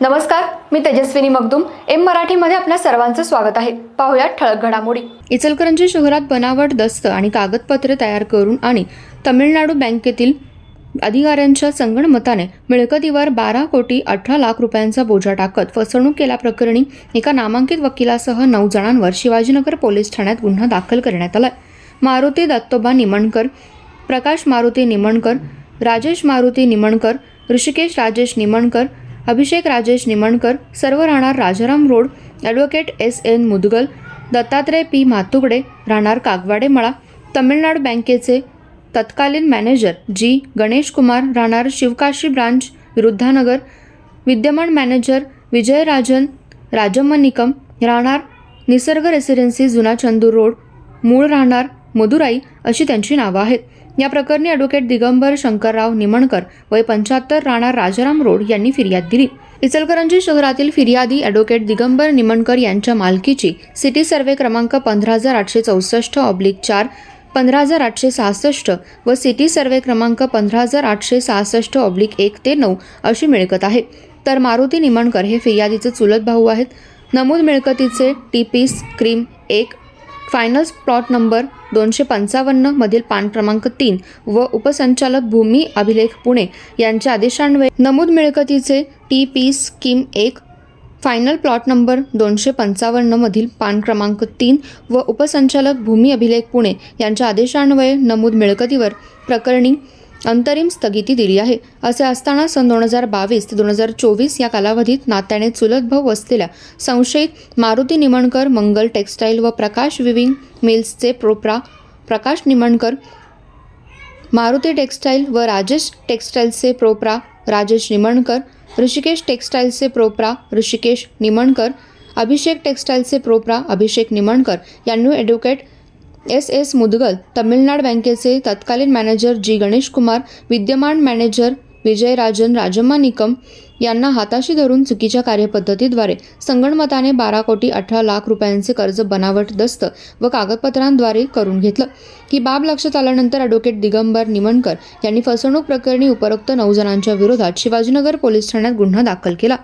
नमस्कार मी तेजस्विनी मगदुम. एम मराठीमध्ये आपल्या सर्वांचं स्वागत आहे. पाहुयात ठळक घडामोडी. इचलकरंजी शहरात बनावट दस्त आणि कागदपत्रे तयार करून आणि तमिळनाडू बँकेतील अधिकाऱ्यांच्या संगणमताने मिळकतीवर बारा कोटी अठरा लाख रुपयांचा बोजा टाकत फसवणूक केल्याप्रकरणी एका नामांकित वकिलासह नऊ जणांवर शिवाजीनगर पोलीस ठाण्यात गुन्हा दाखल करण्यात आला मारुती दत्तोबा निमणकर प्रकाश मारुती निमणकर राजेश मारुती निमणकर ऋषिकेश राजेश निमणकर अभिषेक राजेश निमणकर सर्व राहणार Rajaram road advocate S N Mudgal Dattatray P Matugade राहणार कागवाडे मळा तमिळनाडू बँकेचे तत्कालीन मॅनेजर जी गणेश कुमार राहणार शिवकाशी ब्रांच विरुद्धानगर विद्यमान मॅनेजर विजयराजन राजम्म राहणार निसर्ग रेसिडेन्सी जुना चंदूर रोड मूळ राहणार मदुराई अशी त्यांची नावं आहेत. या प्रकरणी ॲडव्होकेट दिगंबर शंकरराव निमणकर वय पंच्याहत्तर राहणार राजाराम रोड यांनी फिर्याद दिली. इचलकरंजी शहरातील फिर्यादी ॲडव्होकेट दिगंबर निमणकर यांच्या मालकीची सिटी सर्वे क्रमांक पंधरा हजार आठशे चौसष्ट ऑब्लिक चार पंधरा हजार आठशे सहासष्ट व सिटी सर्वे क्रमांक पंधरा हजार आठशे सहासष्ट ऑब्लिक एक ते नऊ अशी मिळकत आहे. तर मारुती निमणकर हे फिर्यादीचे चुलत भाऊ आहेत. नमूद मिळकतीचे टी पीस क्रीम एक फायनल प्लॉट नंबर दोनशे पंचावन्न मधील पान क्रमांक तीन व उपसंचालक भूमी अभिलेख पुणे यांच्या आदेशान्वये नमूद मिळकतीचे टी पी स्कीम एक फायनल प्लॉट नंबर दोनशे पंचावन्न मधील पान क्रमांक तीन व उपसंचालक भूमी अभिलेख पुणे यांच्या आदेशान्वये नमूद मिळकतीवर प्रकरणी अंतरिम स्थगिती दिली आहे असे असताना सन दोन हजार बावीस ते दोन हजार चोवीस या कालावधीत नात्याने चुलत भाऊ असलेल्या संशयित मारुती निमणकर मंगल टेक्स्टाईल व प्रकाश विविंग मिल्सचे प्रोप्रा प्रकाश निमणकर मारुती टेक्स्टाईल व राजेश टेक्स्टाईल्सचे प्रोप्रा राजेश निमणकर ऋषिकेश टेक्स्टाईलचे प्रोप्रा ऋषिकेश निमणकर अभिषेक टेक्स्टाईलचे प्रोप्रा अभिषेक निमणकर यांनी advocate S S Mudgal Tamilnad बँकेचे तत्कालीन मॅनेजर जी. गणेश कुमार विद्यमान मॅनेजर विजयराजन राजम्मा निकम यांना हाताशी धरून चुकीच्या कार्यपद्धतीद्वारे संगणमताने बारा कोटी अठरा लाख रुपयांचे कर्ज बनावट दस्त व कागदपत्रांद्वारे करून घेतलं. ही बाब लक्षात आल्यानंतर ॲडव्होकेट दिगंबर निमणकर यांनी फसवणूक प्रकरणी उपरोक्त नऊ जणांच्या विरोधात शिवाजीनगर पोलीस ठाण्यात गुन्हा दाखल केला.